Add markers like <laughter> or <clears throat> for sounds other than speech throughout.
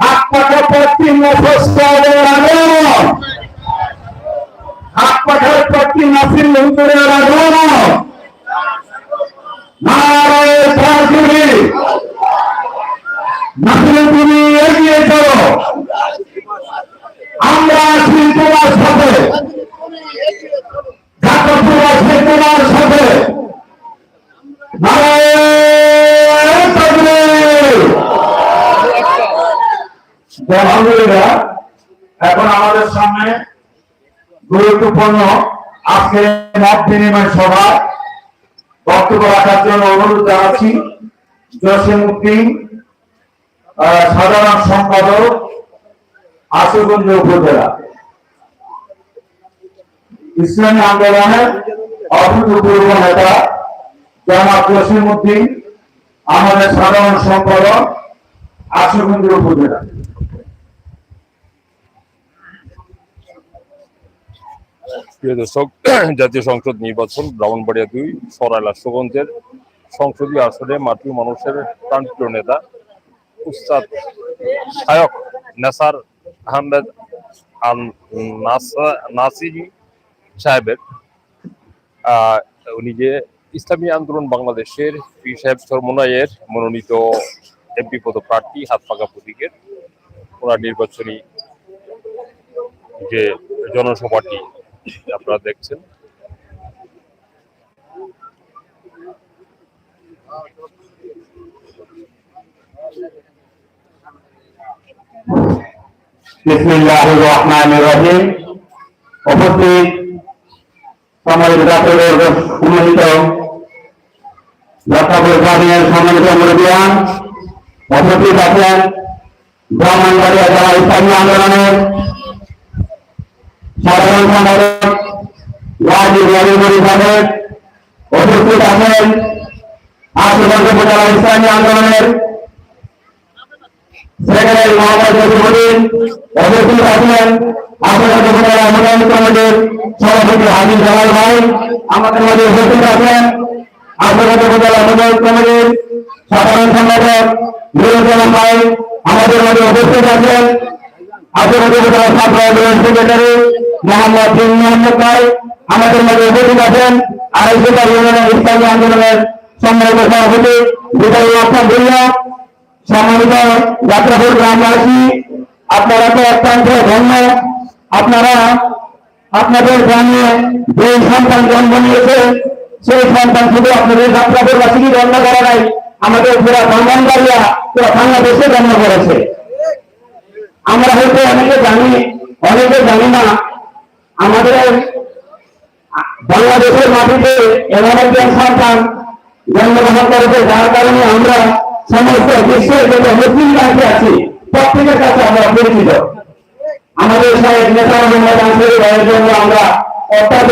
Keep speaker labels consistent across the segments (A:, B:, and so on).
A: হাত পাখা পশ্চিম মুখস্থদের আগুন হাত পাখার পশ্চিম নাসির হুজুরের আগুন নারায় সাহায্যে নাসির তুমি এগিয়ে আমরা আছি তোমার সাথে। আলহামদুলিল্লাহ এখন আমাদের সামনে গুরুত্বপূর্ণ আজকে মত বিনিময় সভা। বক্তব্য রাখার জন্য অনুরোধ জানাচ্ছি। জসিম সাধারণ সম্পাদক আশুগঞ্জ উপজেলা। ইসলামী আন্দোলনের অভূতপূর্ব নেতা জামাত জসিম উদ্দিন আমাদের সাধারণ সম্পাদক আশুগঞ্জ উপজেলা।
B: প্রিয় দর্শক <clears throat> জাতীয় সংসদ নির্বাচন, ব্রাহ্মণবাড়িয়া দুই, সরাইল আশুগঞ্জের সংসদীয় আসনে মাতৃ মানুষের প্রাণপ্রিয় নেতা উস্তাদ শায়ক নেসার আহমেদ আল নাসা- নাসিরি সাহেবের উনি যে ইসলামী আন্দোলন বাংলাদেশের পি সাহেব চরমোনাইয়ের মনোনীত এমপি পদপ্রার্থী হাত পাকা প্রতীকের, ওনার নির্বাচনী যে জনসভাটি আপনারা দেখছেন।
A: সম্মানিত আন্দোলনের সাধারণ সম্পাদক ওয়াজিব রবিমরি সাহেব উপস্থিত আছেন আশুগঞ্জ উপজেলা ইসলামী আন্দোলনের সেক্রেটারি মোহাম্মদ জসিমুদ্দিন উপস্থিত আছেন আশুগঞ্জ উপজেলা উন্নয়ন কমিটির সভাপতি হাজির জালাল ভাই। আমাদের মধ্যে উপস্থিত আছেন আশুগঞ্জ উপজেলা উন্নয়ন কমিটির সাধারণ সম্পাদক নীরঞ্জন ভাই। আমাদের মধ্যে উপস্থিত আছেন আশুগঞ্জ উপজেলা ছাত্র আন্দোলন সেক্রেটারি মোহাম্মদ বিন মোহাম্মদ ভাই আমাদের মধ্যে উপস্থিত আছেন আড়াইশো ইউনিয়নের ইসলামী আন্দোলনের সম্মানিত সভাপতি বিদায়ী আহ্বান সম্মানিত যাত্রাপুর গ্রামবাসী, আপনারা তো অত্যন্ত ধন্য। আপনারা আপনাদের গ্রামে যে সন্তান জন্ম নিয়েছে, সেই সন্তান শুধু আপনাদের যাত্রাপুরবাসীকে জন্ম করা নাই, আমাদের পুরা ব্রাহ্মণবাড়িয়া পুরো বাংলাদেশে জন্ম করেছে। আমরা হয়তো অনেকে জানি অনেকে জানি না আমাদের বাংলাদেশের মাটিতে এমন একজন সন্তান জন্মগ্রহণ করেছে যার কারণে আমরা সমস্ত বিশ্বের যত মুসলিম রাজ্যে আছি, প্রত্যেকের কাছে আমরা পরিচিত। আমাদের সাহেব নেতা আনসারি ভাইয়ের জন্য আমরা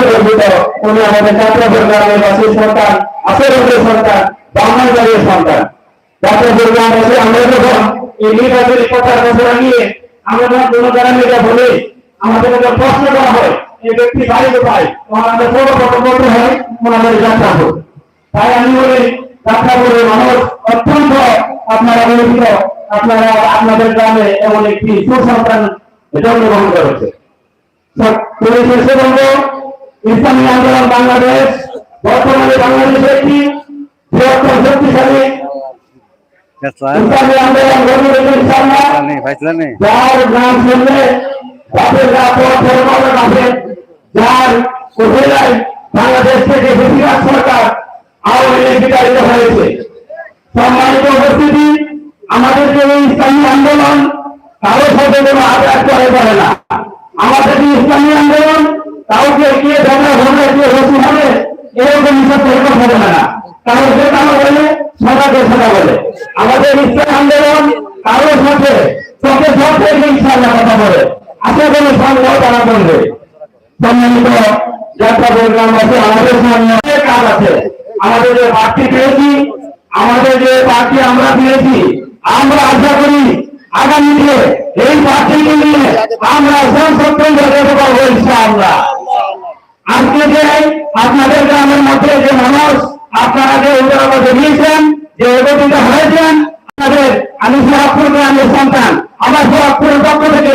A: গর্বিত। উনি আমাদের যাত্রাপুর গ্রামের বাসীর সন্তান আশেপাশের সন্তান ব্রাহ্মণবাড়ির সন্তান যাত্রাপুর গ্রামবাসী আমরা যখন এই নির্বাচনী প্রচার ঘোষণা নিয়ে আমরা যখন কোনো গ্রামে বলি আমাদের যখন প্রশ্ন করা হয় এই ব্যক্তি বাড়ি কোথায় তখন আমাদের সর্বপ্রথম বলতে হয় ওনাদের যাত্রাপুর তাই আমি বলি যাত্রাপুরের মানুষ অত্যন্ত আপনারা পরিচিত আপনারা আপনাদের গ্রামে এমন একটি সুসন্তান জন্মগ্রহণ করেছে তুমি শেষে বলব ইসলামী আন্দোলন বাংলাদেশ বর্তমানে বাংলাদেশে একটি বৃহত্তর শক্তিশালী ইসলামী আন্দোলন গড়ে রেখেছে ইনশাআল্লাহ। যার নাম শুনলে বাপের গা পর ধর্মের কাছে যার উপজেলায় বাংলাদেশ থেকে বেশিরভাগ সরকার আওয়ামী লীগ বিতাড়িত হয়েছে। সম্মানিত উপস্থিতি, আমাদের যে ইসলামী আন্দোলন কারও সাথে কোনো আঘাত করে করে না। আমাদের ইসলামী আন্দোলন কাউকে গিয়ে ঝগড়া ঝগড়া গিয়ে হসি হবে, এরকম হিসাব পরিকল্পনা হবে না। কারও যে কারও বলে সদা বলে। আমাদের ইসলাম আন্দোলন কারোর সাথে, চোখে চোখে ইনশাআল্লাহ কথা বলে। আশা করি তারা বলবে সম্মানিত যাত্রা প্রোগ্রাম আছে আমাদের সামনে অনেক কাজ আছে। আমাদের যে পার্টি পেয়েছি, আমাদের যে পার্টি আমরা পেয়েছি, আমরা আশা করি আগামীতে এই পার্টিকে নিয়ে আমরা সংসদ যেতে পারব আজকে যে আপনাদের গ্রামের মধ্যে যে মানুষ আপনারা যে উদাহরণ দেখিয়েছেন, যে একত্রিত হয়েছেন, আপনাদের আমি
C: গ্রামের সন্তান আমার সরাসরি পক্ষ থেকে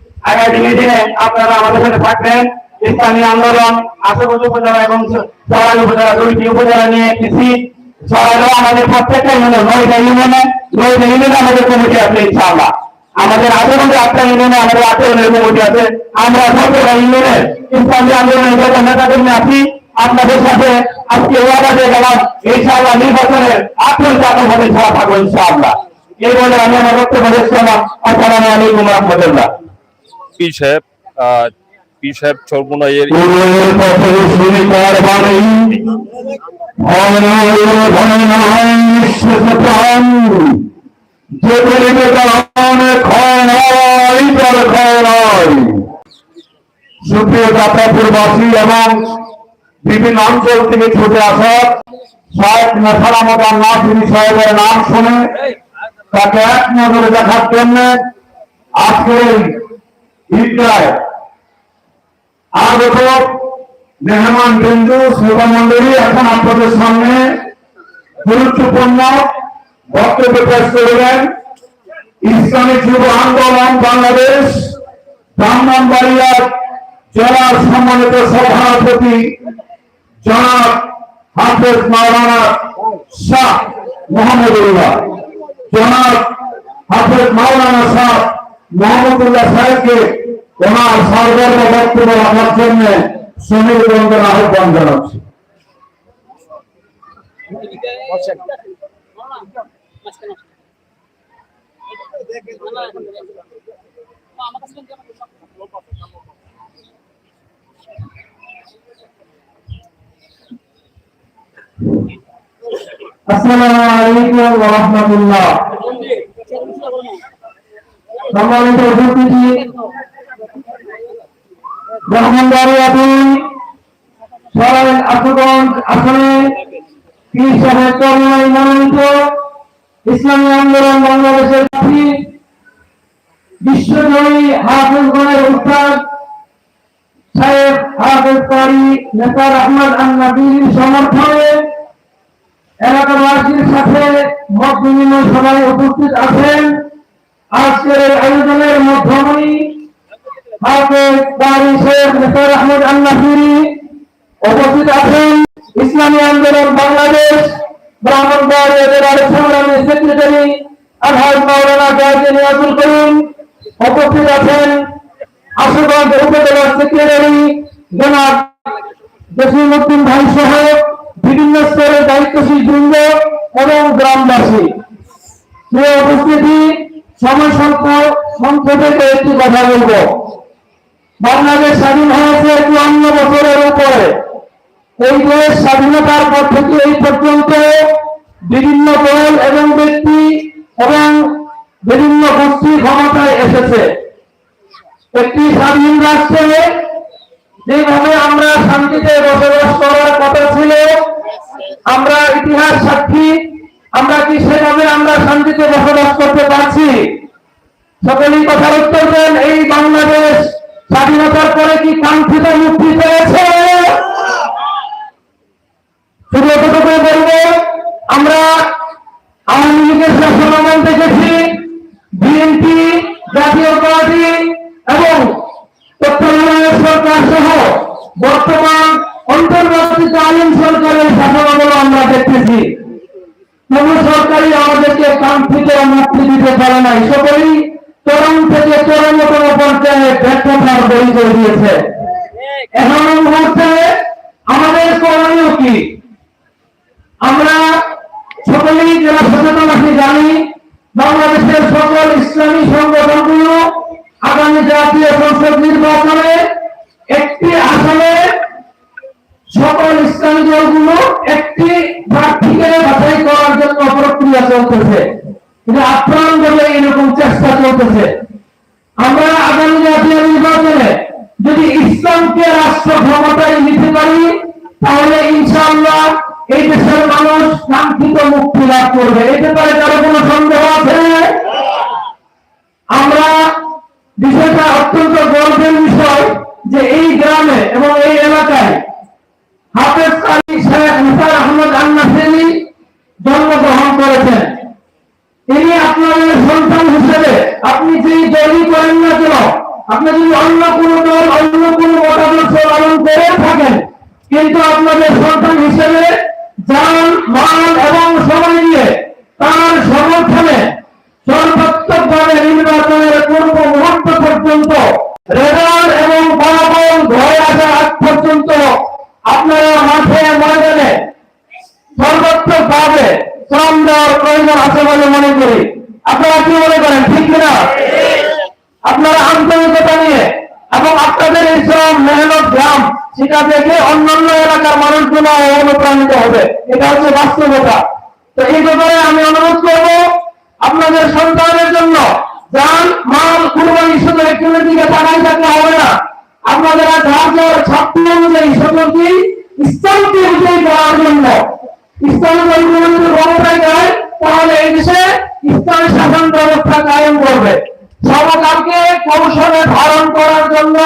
C: আগামী দিনে আপনারা আমাদের সাথে থাকবেন। ইসলামী আন্দোলন আশেপাশে উপজেলা এবং সরাই উপজেলা দুইটি উপজেলা নিয়ে কৃষি সরাইও আমাদের প্রত্যেকটা ইউনিয়নে নয়টা ইউনিয়নে নয়টা ইউনিয়নে আমাদের কমিটি আছে ইনশাআল্লাহ। আমাদের আচরণে আপনার ইউনিয়নে, আমাদের আচরণের কমিটি আছে। আমরা সরকার ইউনিয়নে ইসলামী আন্দোলনের যত নেতাকর্মী আছি, আপনাদের সাথে আজকে ওয়াদা দিয়ে গেলাম। ইনশাআল্লাহ নির্বাচনের আপনার চাকর ছাড়া থাকব ইনশাআল্লাহ। এই বলে আমি আমার বক্তব্য আসসালামু আলাইকুম রহমতুল্লাহ।
B: পি সাহেব আহ, পি সাহেব চরমুনাইয়ের
C: এবং বিভিন্ন অঞ্চল থেকে ছুটে আসা শাহেদ নেসারামত নাসিরি সাহেবের নাম শুনে তাকে এক নজরে দেখার জন্য আজকের এই ঈদগায় আগত মেহমান বিন্দু সেবা মন্ডলী এখন আপনাদের সামনে গুরুত্বপূর্ণ বক্তব্য পেশ করবেন। ইসলামী যুব আন্দোলন, বাংলাদেশ, ব্রাহ্মণবাড়িয়া জেলার সম্মানিত সভাপতি জনাব হাফেজ মাওলানা শাহ মোহাম্মদুল্লাহ। জনাব হাফেজ মাওলানা শাহ মোহাম্মদুল্লাহ সাহেবকে ওনার সর্বর্ণ বক্তব্য রাখার জন্য সমীর বন্ধন আহ্বান জানাচ্ছি। সম্মানিত সাহেব মনোনীত ইসলামী আন্দোলন বাংলাদেশের প্রার্থী বিশ্বজয়ী হাফেজগণের সাহেব আহমদ সমর্থনে এলাকাবাসীর সাথে মত বিনিময় সভায় উপস্থিত আছেন। আজকের আয়োজনের মধ্যমণি হাফেজ কারি শেখ নেতার আহমদ আন্নাবিরি উপস্থিত আছেন। ইসলামী আন্দোলন বাংলাদেশ ব্রাহ্মণবাড়িয়া জেলার সংগ্রামী সেক্রেটারি আলহাজ মাওলানা গাজী নিয়াজুল করিম উপস্থিত আছেন। আশুগঞ্জ উপজেলার সেক্রেটারি জনাব জসিমুদ্দিন ভাই সহ বিভিন্ন স্তরের দায়িত্বশীল বৃন্দ এবং গ্রামবাসী। প্রিয় উপস্থিতি, সময় স্বল্প, সংক্ষেপে একটি কথা বলব। বাংলাদেশ স্বাধীন হয়েছে চুয়ান্ন বছরের উপরে। এই দেশ স্বাধীনতার পর থেকে এই পর্যন্ত বিভিন্ন দল এবং ব্যক্তি এবং বিভিন্ন গোষ্ঠী ক্ষমতায় এসেছে। একটি স্বাধীন রাষ্ট্রে যেভাবে আমরা শান্তিতে বসবাস করার কথা ছিল, আমরা ইতিহাস সাক্ষী, আমরা কি সেভাবে আমরা শান্তিতে বসবাস করতে পারছি? সকলেই কথার উত্তর দেন, এই বাংলাদেশ স্বাধীনতার পরে কি কাঙ্ক্ষিত মুক্তি পেয়েছে? আমরা আওয়ামী লীগের দেখেছি, বিএনপি, জাতীয় পার্টি এবং তত্ত্বাবধায়ক সরকার সহ বর্তমান অন্তর্বর্তীকালীন সরকারের শাসনামল আমরা দেখতেছি। কোন সরকারই আমাদেরকে কাঙ্ক্ষিত মুক্তি দিতে পারে নাই। সকলেই চরম থেকে চরমতম পর্যায়ে ব্যর্থতার পরিচয় দিয়েছে। এখন মুহূর্তে আমাদের করণীয় কি? আমরা সকলেই যারা সচেতন আছি জানি, বাংলাদেশের সকল ইসলামী সংগঠনগুলো আগামী জাতীয় সংসদ নির্বাচনে একটি আসনে সকল ইসলামী দলগুলো একটি প্রার্থীকে বাছাই করার জন্য প্রক্রিয়া চলতেছে। কিন্তু আপ্রাণ ভাবে এরকম চেষ্টা চলতেছে। আমরা আগামী জাতীয় নির্বাচনে যদি ইসলামকে রাষ্ট্র ক্ষমতায় নিতে পারি, তাহলে ইনশাআল্লাহ এই দেশের মানুষ কাঙ্ক্ষিত মুক্তি লাভ করবে। এতে পারে কারও কোনো সন্দেহ আছে? আমরা বিষয়টা অত্যন্ত গর্বের বিষয় যে এই গ্রামে এবং এই এলাকায় হাফেজ আলী শেখ হুসার আহমদ আন্না জন্মগ্রহণ করেছেন। আপনি যদি অন্য কোনো দল, অন্য কোনো মতাদর্শ পালন করে থাকেন, কিন্তু আপনাদের সন্তান হিসেবে যান মাল এবং সময় দিয়ে তার সমর্থনে সর্বাত্মকভাবে নির্বাচনের পূর্ব মুহূর্ত পর্যন্ত এবং ঘরে আসার আগ পর্যন্ত আপনারা মাঠে, ময়দানে সর্বাত্মক ভাবে শ্রম দেওয়ার প্রয়োজন আছে বলে মনে করি। আপনারা কি মনে করেন, ঠিক কিনা? আপনারা আন্তরিকতা নিয়ে এবং আপনাদের এই শ্রম, মেহনত গ্রাম সেটা দেখে অন্যান্য এলাকার মানুষগুলো অনুপ্রাণিত হবে। এটা হচ্ছে বাস্তবতা। তো এই ব্যাপারে আমি অনুরোধ করব আপনাদের সন্তানের জন্য যান মাল, কুরবানি শুধু একজনের দিকে তাকাই থাকলে হবে না। আপনাদের ধার্যের ছাত্র অনুযায়ী সকলকে ইসলামকে বিজয়ী করার জন্য। ইসলামী ক্ষমতায় যায়, তাহলে এই দেশে ইসলামী শাসন ব্যবস্থা কায়েম করবে। সমাজকে কৌশলে ধারণ করার জন্য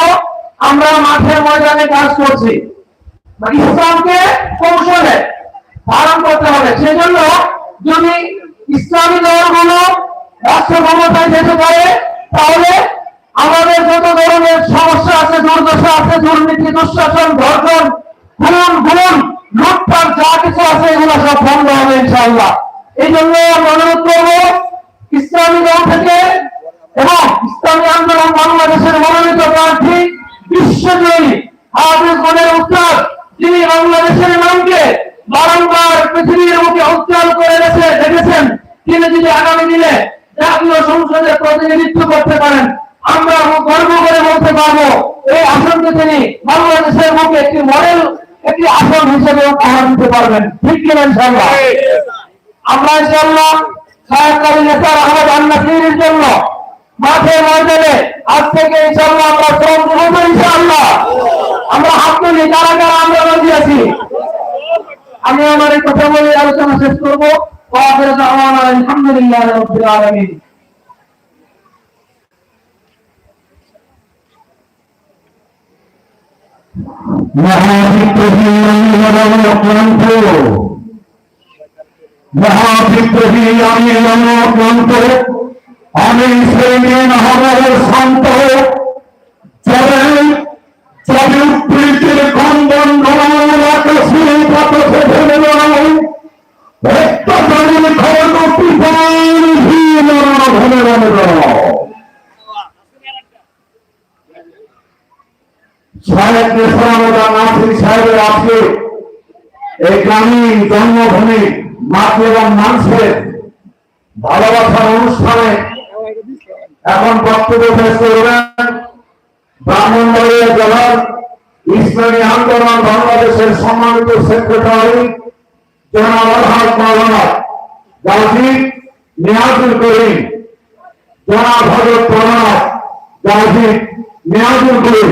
C: আমরা মাঠের ময়দানে কাজ করছি। ইসলামকে কৌশলে ধারণ করতে হবে। সেজন্য যদি ইসলামী দলগুলো রাষ্ট্র ক্ষমতায় যেতে পারে, তাহলে আমাদের যত ধরনের সমস্যা আছে, দুর্দশা আছে, দুর্নীতি, দুঃশাসন, ধর্ষণ, খুন গুণ লুটপাট, যা কিছু আছে, এগুলো সব বন্ধ হবে ইনশাআল্লাহ। এই জন্য আমি অনুরোধ করব ইসলামী দল থেকে এবং ইসলামী আন্দোলন বাংলাদেশের মনোনীত প্রার্থী বিশ্বজয়ী হাফিজ মনের উত্তর যিনি বাংলাদেশের নামকে বারংবার পৃথিবীর মুখে উজ্জ্বল করে রেখে রেখেছেন তিনি যদি আগামী দিনে জাতীয় সংসদে প্রতিনিধিত্ব করতে পারেন, আমরা গর্ব করে বলতে পারব, এই আসনকে তিনি বাংলাদেশের মুখে একটি মডেল একটি আসন হিসেবে উপহার দিতে পারবেন। ঠিক কিনা ইনশাআল্লাহ? আমরা ইনশাআল্লাহ সাহেব কালী নেতার আহমদ আন্নাসির জন্য মাঠে ময়দানে আজ থেকে ইনশাআল্লাহ আমরা শ্রম দেবো ইনশাআল্লাহ। আমরা হাত তুলি, কারা কারা আমরা আছি? আমি আমার এই কথা বলে আলোচনা শেষ করব। আলহামদুলিল্লাহ রাব্বিল আলামিন। মহাবিপ্লবী মহাবিপ্লবী আমি অনক্লান্ত আমি শ্রেণীন হবার শান্ত। চলে নেশারদা নাসির সাহেবের আজকে এই গ্রামীণ জন্মভূমি মাতৃ এবং মানুষের ভালোবাসার অনুষ্ঠানে এখন বক্তব্য পেশ করবেন ব্রাহ্মণবাড়িয়া সম্মানিত সেক্রেটারি জনাব নিয়াজুল করিম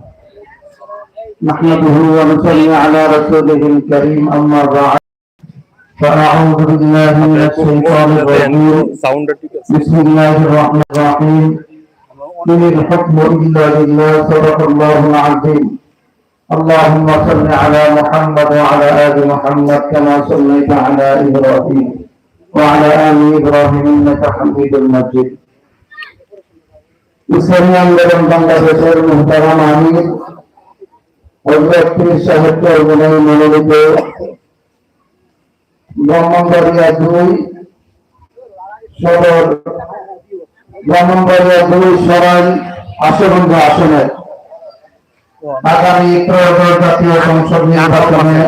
D: نحمده ونصلي على رسوله الكريم أما بعد فأعوذ بالله من الشيطان الرجيم
B: সাউন্ডটা ঠিক আছে
D: بسم الله الرحمن الرحيم إن الحكم إلا لله صدق الله العظيم اللهم صل على محمد وعلى آل محمد كما صليت على إبراهيم وعلى آل إبراهيم إنك حميد مجيد ইসলামী আন্দোলন বাংলাদেশের মুহতারাম আমির অভিব্যক্তির সাহিত্য অভিনয় মনোনীত ব্রাহ্মণবাড়িয়া দুই সদর ব্রাহ্মণবাড়িয়া দুই সরাই আশগঞ্জ আসনের আগামী ত্রয়োদশ জাতীয় সংসদ নির্বাচনে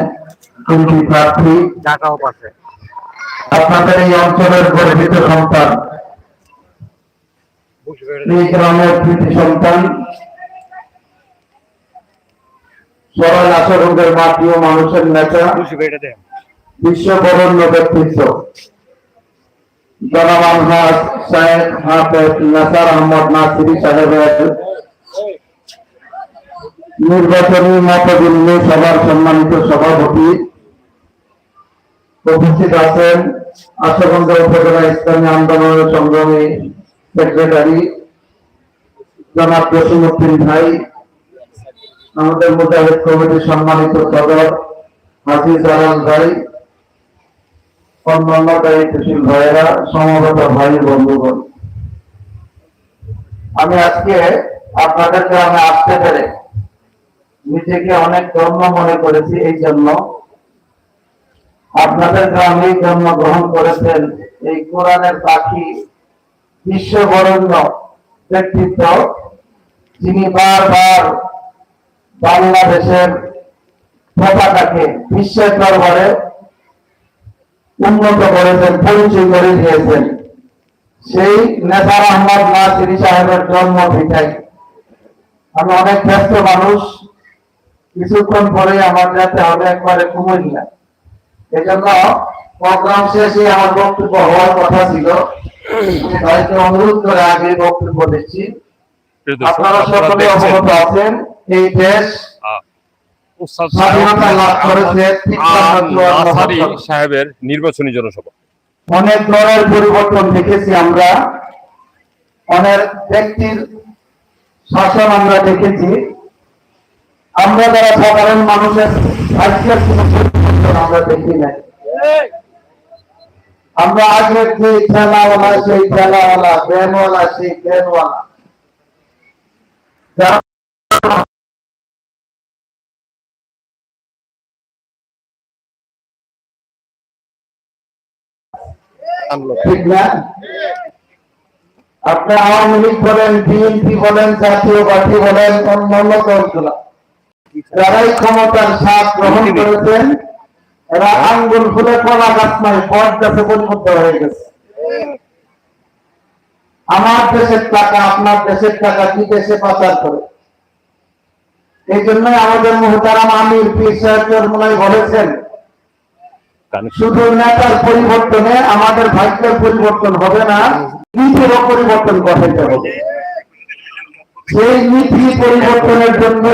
D: তিনটি প্রার্থী। আপনাদের এই অঞ্চলের গর্বিত সন্তান। এই গ্রামের কৃতি সন্তান। সরাই আচরণের মাটি ও মানুষের নেতা বিশ্ব বরণ্য ব্যক্তিত্ব জনাব হাস সাহেব হাফেজ নাসার আহমদ নাসিরি সাহেবের নির্বাচনী মত বিনিময় সভার সম্মানিত সভাপতি উপস্থিত আছেন আশাগঞ্জ উপজেলা ইসলামী আন্দোলনের সংগ্রামী সেক্রেটারি জনাব জসিমুদ্দিন ভাই আমাদের মুজাহিদ কমিটির সম্মানিত সদর হাজিজ আলম ভাই, অন্যান্য দায়িত্বশীল ভাইয়েরা, সমবেত ভাই বন্ধুগণ। আমি আজকে আপনাদের গ্রামে আসতে পেরে নিজেকে অনেক ধন্য মনে করেছি এই জন্য। আপনাদের গ্রামে জন্মগ্রহণ করেছেন এই কোরআনের পাখি বিশ্ববরণ্য ব্যক্তিত্ব, যিনি বারবার বাংলাদেশের পতাকাকে বিশ্বের দরবারে উন্নত করেছেন পরিচয় করে দিয়েছেন। সেই নেতার আহমদ নাসিরি সাহেবের জন্ম ভিটাই আমি অনেক ব্যস্ত মানুষ কিছুক্ষণ পরে আমার যাতে হবে একবারে কুমিল্লা। এই জন্য প্রোগ্রাম শেষে আমার বক্তব্য হওয়ার কথা ছিল। অনুরোধ করে আগে বক্তব্য দিচ্ছি। আপনারা সকলে অবগত আছেন। এই দেশ স্বাধীনতা লাভ করেছে
B: আহ,
D: 53
B: নাসারি
D: বছর।
B: সাহেবের নির্বাচনী জনসভা।
D: অনেক ধরনের পরিবর্তন দেখেছি আমরা। অনেক ব্যক্তির শাসন আমরা দেখেছি। আমরা যারা সাধারণ মানুষের আজকের কোন পরিবর্তন আমরা দেখি নাই। আমরা আগের যে ঠেলাওয়ালা সেই ঠেলাওয়ালা ব্যানওয়ালা সেই ব্যানওয়ালা। ঠিক না? আওয়ামী লীগ বলেন বিএনপি বলেন জাতীয় পার্টি বলেন অন্যান্য দলগুলো যারাই ক্ষমতার স্বাদ গ্রহণ করেছেন এরা আঙ্গুল ফুলে কলা গাছ নয় বট গাছে পরিণত হয়ে গেছে। আমার দেশের টাকা আপনার দেশের টাকা কি দেশে পাচার করে। এই জন্য আমাদের মোহতারাম আমির পীর সাহেব বলেছেন পরিবর্তনে আমাদের ভাগ্যের পরিবর্তন হবে না পরিবর্তন ঘটাইতে হবে। সেই নীতি পরিবর্তনের জন্য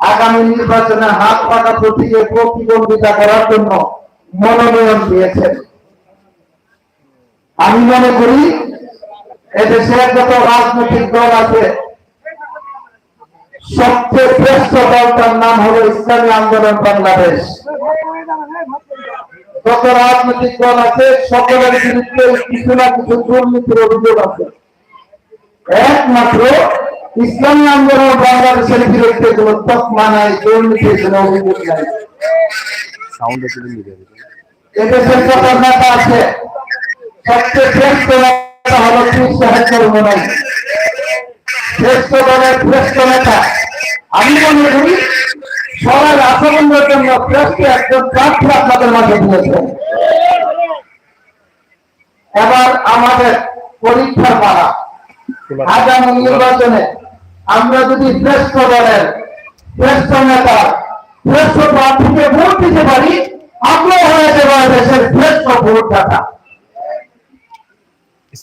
D: আগামী নির্বাচনে হাত পাকা প্রতীকে প্রতিদ্বন্দ্বিতা করার জন্য মনোনয়ন দিয়েছেন। আমি মনে করি এদেশের যত রাজনৈতিক দল আছে সবচেয়ে শ্রেষ্ঠ দলটার নাম হলো ইসলামী আন্দোলন বাংলাদেশ। যত রাজনৈতিক দল আছে সকলের বিরুদ্ধে কিছু না কিছু দুর্নীতির অভিযোগ আছে। একমাত্র ইসলামী আন্দোলন বাংলাদেশের বিরুদ্ধে কোন তকমা নাই দুর্নীতির কোন অভিযোগ নাই। এদেশের যত নেতা আছে? সবচেয়ে শ্রেষ্ঠ নেতা হলো পীর সাহেব শ্রেষ্ঠ দলের শ্রেষ্ঠ নেতা। আমি মনে করি সবার আচরণের জন্য শ্রেষ্ঠ একজন প্রার্থী আপনাদের মাঝে দিয়েছেন এবার আমাদের পরীক্ষার পালা। আগামী নির্বাচনে আমরা যদি শ্রেষ্ঠ দলের শ্রেষ্ঠ নেতা শ্রেষ্ঠ প্রার্থীকে ভোট দিতে পারি আমরা হয়ে যাব দেশের শ্রেষ্ঠ ভোটদাতা।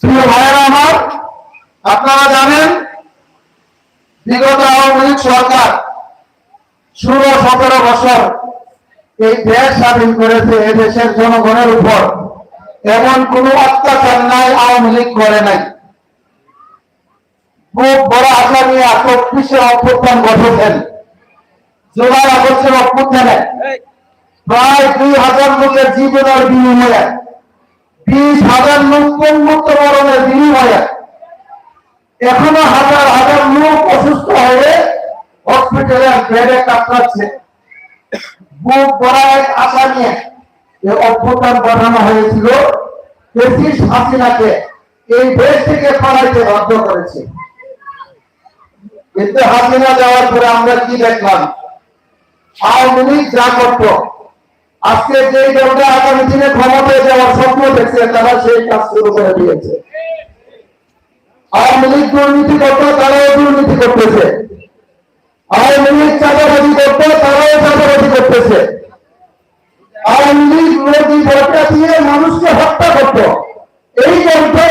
D: প্রিয় ভাইয়েরা আমার আপনারা জানেন বিগত আওয়ামী লীগ সরকার ষোলো সতেরো বছর এই দেশ স্বাধীন করেছে এই দেশের জনগণের উপর। এমন কোন অত্যাচার নাই আওয়ামী লীগ করে নাই। খুব বড় আশা নিয়ে চব্বিশে অভ্যুত্থান ঘটেছেন জুলাই আগস্টের অভ্যুত্থানে প্রায় দুই হাজার লোকের জীবনের বিনিময়ে বিশ হাজার লোক পঙ্গুত্ব বিনিময়ে এখনও হাজার হাজার লোক অসুস্থ হয়ে হসপিটালে বেডে কাতরাচ্ছে। বুক এক আশা নিয়ে যে অভ্যুত্থান ঘটানো হয়েছিল। ফেসিস হাসিনাকে এই দেশ থেকে পালাইতে বাধ্য করেছে। কিন্তু হাসিনা যাওয়ার পরে আমরা কি দেখলাম? আওয়ামী লীগ যা করত, আজকে যে দলটা আগামী দিনে ক্ষমতায় যাওয়ার স্বপ্ন দেখছে, তারা সেই কাজ শুরু করে দিয়েছে। আওয়ামী লীগ দুর্নীতি করত, তারাও দুর্নীতি করতেছে। আওয়ামী লীগ চাঁদাবাজি করত, তারাও চাঁদাবাজি করতেছে। আওয়ামী লীগ নদী ভোটটা দিয়ে মানুষকে হত্যা করত। এই দলটা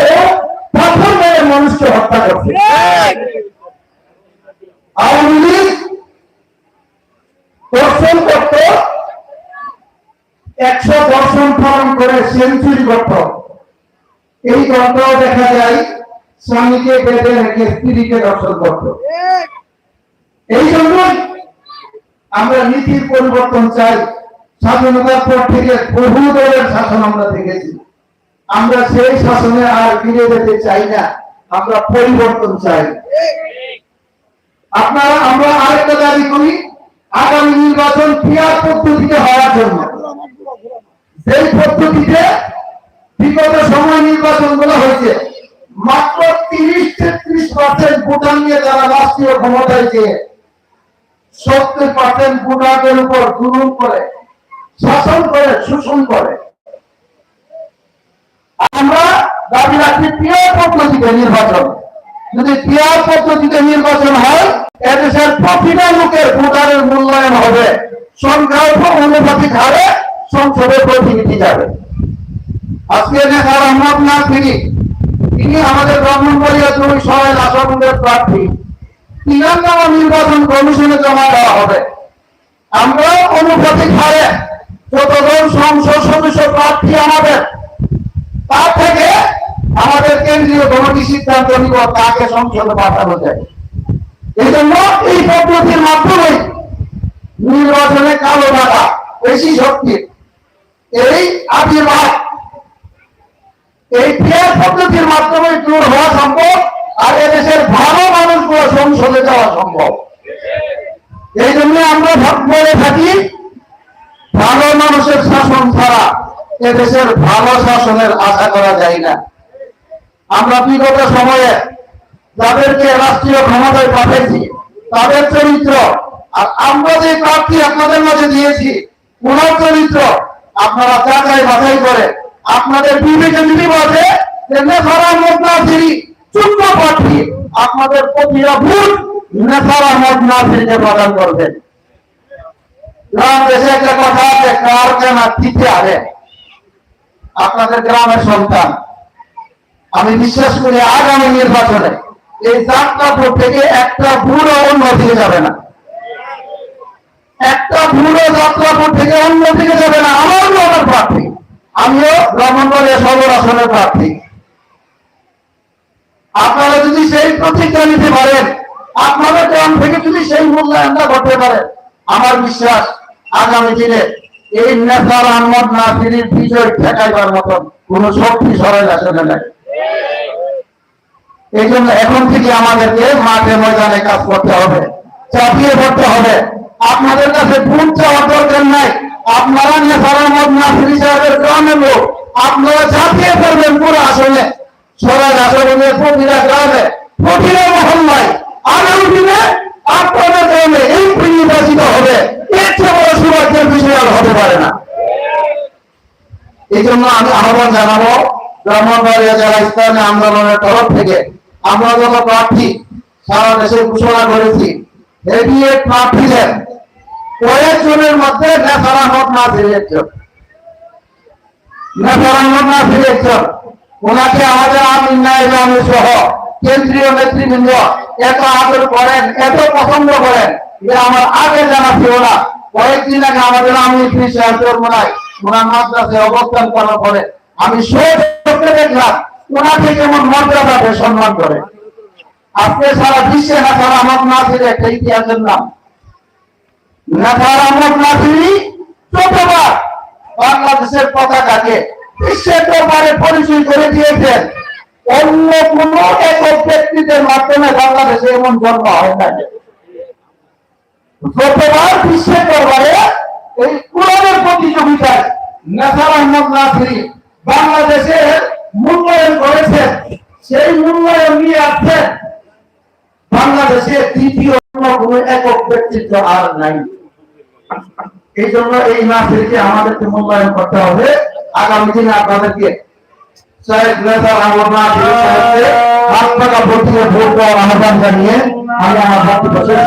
D: পাথর মেরে মানুষকে হত্যা করছে। আওয়ামী লীগ দর্শন করত, একশো দর্শন পালন করে সেঞ্চুরি করত। এই দলটাও দেখা যায় স্বামীকে বেঁধে রেখে স্ত্রীকে দর্শন করত। এই জন্যই আমরা নীতির পরিবর্তন চাই। স্বাধীনতার পর থেকে বহু দলের শাসন আমরা দেখেছি। আমরা সেই শাসনে আর ফিরে যেতে চাই না। আমরা পরিবর্তন চাই। আপনারা, আমরা আরেকটা দাবি করি, আগামী নির্বাচন ক্রিয়ার পদ্ধতিতে হওয়ার জন্য। সেই পদ্ধতিতে বিগত সময় নির্বাচনগুলো হয়েছে মাত্র তিরিশ তেত্রিশ পার্সেন্ট ভোটার নিয়ে তারা রাষ্ট্রীয় ক্ষমতায় গিয়ে সত্তর পার্সেন্ট ভোটারদের উপর জুলুম করে, শাসন করে, শোষণ করে, আমরা দাবি রাখি পিয়ার পদ্ধতিতে নির্বাচন। যদি পিয়ার পদ্ধতিতে নির্বাচন হয়, এদেশের প্রতিটা লোকের ভোটারের মূল্যায়ন হবে। সংখ্যাল্প অনুপাতিক হারে সংসদে প্রতিনিধি যাবে। আজকে নেতা রহমত না তিনি তিনি আমাদের ব্রাহ্মণবাড়িয়া দুই সহায় আসনের প্রার্থী। তিনার নাম নির্বাচন কমিশনে জমা দেওয়া হবে। আমরা অনুপাতিক হারে যতজন সংসদ সদস্য প্রার্থী আমাদের, তার থেকে আমাদের কেন্দ্রীয় কমিটি সিদ্ধান্ত নিব, তাকে সংসদে পাঠানো যায়। এই জন্য এই পদ্ধতির মাধ্যমে নির্বাচনে কালো টাকা বেশি শক্তির, এই আবির্ভাব এই ক্রিয়া পদ্ধতির মাধ্যমে দূর হওয়া সম্ভব আর এদেশের ভালো মানুষগুলো সংসদে যাওয়া সম্ভব। এই জন্য আমরা বলে থাকি, ভালো মানুষের শাসন ছাড়া এদেশের ভালো শাসনের আশা করা যায় না। আমরা বিগত সময়ে যাদেরকে রাষ্ট্রীয় ক্ষমতায় পাঠিয়েছি তাদের চরিত্র আর আমরা যে প্রার্থী আপনাদের মাঝে দিয়েছি, ওনার চরিত্র আপনারা যাচাই বাছাই করে আপনাদের বিবেকে যদি বলে যে নেসারা মদ নাসিরি চূর্ণ প্রার্থী আপনাদের প্রতিটা ভুল নেসারা মদ নাসিরিকে প্রদান করবেন। একটা কথা আছে, কার কেনা আরে আপনাদের গ্রামের সন্তান। আমি বিশ্বাস করি আগামী নির্বাচনে এই যাত্রাপুর থেকে একটা ভুলও অন্যদিকে যাবে না। একটা ভুলও যাত্রাপুর থেকে অন্যদিকে যাবে না, আমার আমার প্রার্থী। আমিও ব্রাহ্মণবাড়িয়া সদর আসনের প্রার্থী। আপনারা যদি সেই প্রতিজ্ঞা নিতে পারেন আপনাদের গ্রাম থেকে যদি সেই মূল্যায়নটা করতে পারেন, আমার বিশ্বাস আগামী দিনে এই নেতার আহমদ নাসিরির বিজয় ঠেকাইবার মতন কোন শক্তি সরাই আসলে নাই এই জন্য এখন থেকে আমাদেরকে মাঠে ময়দানে কাজ করতে হবে, চাপিয়ে পড়তে হবে। আপনাদের কাছে ভোট চাওয়ার দরকার নাই। আপনারা নেতার আহমদ সাহেবের গ্রামের লোক, আপনারা চাপিয়ে পড়বেন পুরো আসলে সরাই আসলে প্রতিটা গ্রামে, প্রতিটা মহল্লায় আগামী দিনে আপনাদের গ্রামে এই নির্বাচিত হবে। এর চেয়ে বড় হতে পারে না। এই জন্য আমি আহ্বান জানাব, ব্রাহ্মণবাড়িয়া জেলা ইসলামী আন্দোলনের তরফ থেকে আমরা যত প্রার্থী সারা দেশে ঘোষণা করেছি এগিয়ে প্রার্থীদের কয়েকজনের মধ্যে নেতার আহমদ নাসির একজন নেতার আহমদ নাসির একজন ওনাকে আমাদের আমিন নাইব আমি সহ কেন্দ্রীয় নেতৃবৃন্দ এত আদর করেন, এত পছন্দ করেন যে আমার আগে জানা ছিল না। কয়েকদিন আগে আমাদের আমি চর্মনায় ওনার মাদ্রাসায় অবস্থান করার পরে আমি সব দেখলাম ওনাকে কেমন মর্যাদা দিয়ে সম্মান করে। আজকে সারা বিশ্বে নেতার আহমদ নাসির একটা ইতিহাসের নাম। বাংলাদেশের পতাকাকে বিশ্বের দরবারে পরিচয় করে দিয়েছেন। অন্য কোন একক ব্যক্তিদের মাধ্যমে বাংলাদেশে এমন জন্ম হয় না গতবার বিশ্বের দরবারে এই প্রতিযোগিতায় নেসার আহমদ নাসিরি বাংলাদেশের মূল্যায়ন করেছেন। সেই মূল্যায়ন নিয়ে আসছেন বাংলাদেশে তৃতীয় কোনো একক ব্যক্তিত্ব আর নাই। এই জন্য এই আহ্বান জানিয়ে আমি আমার বক্তব্য শেষ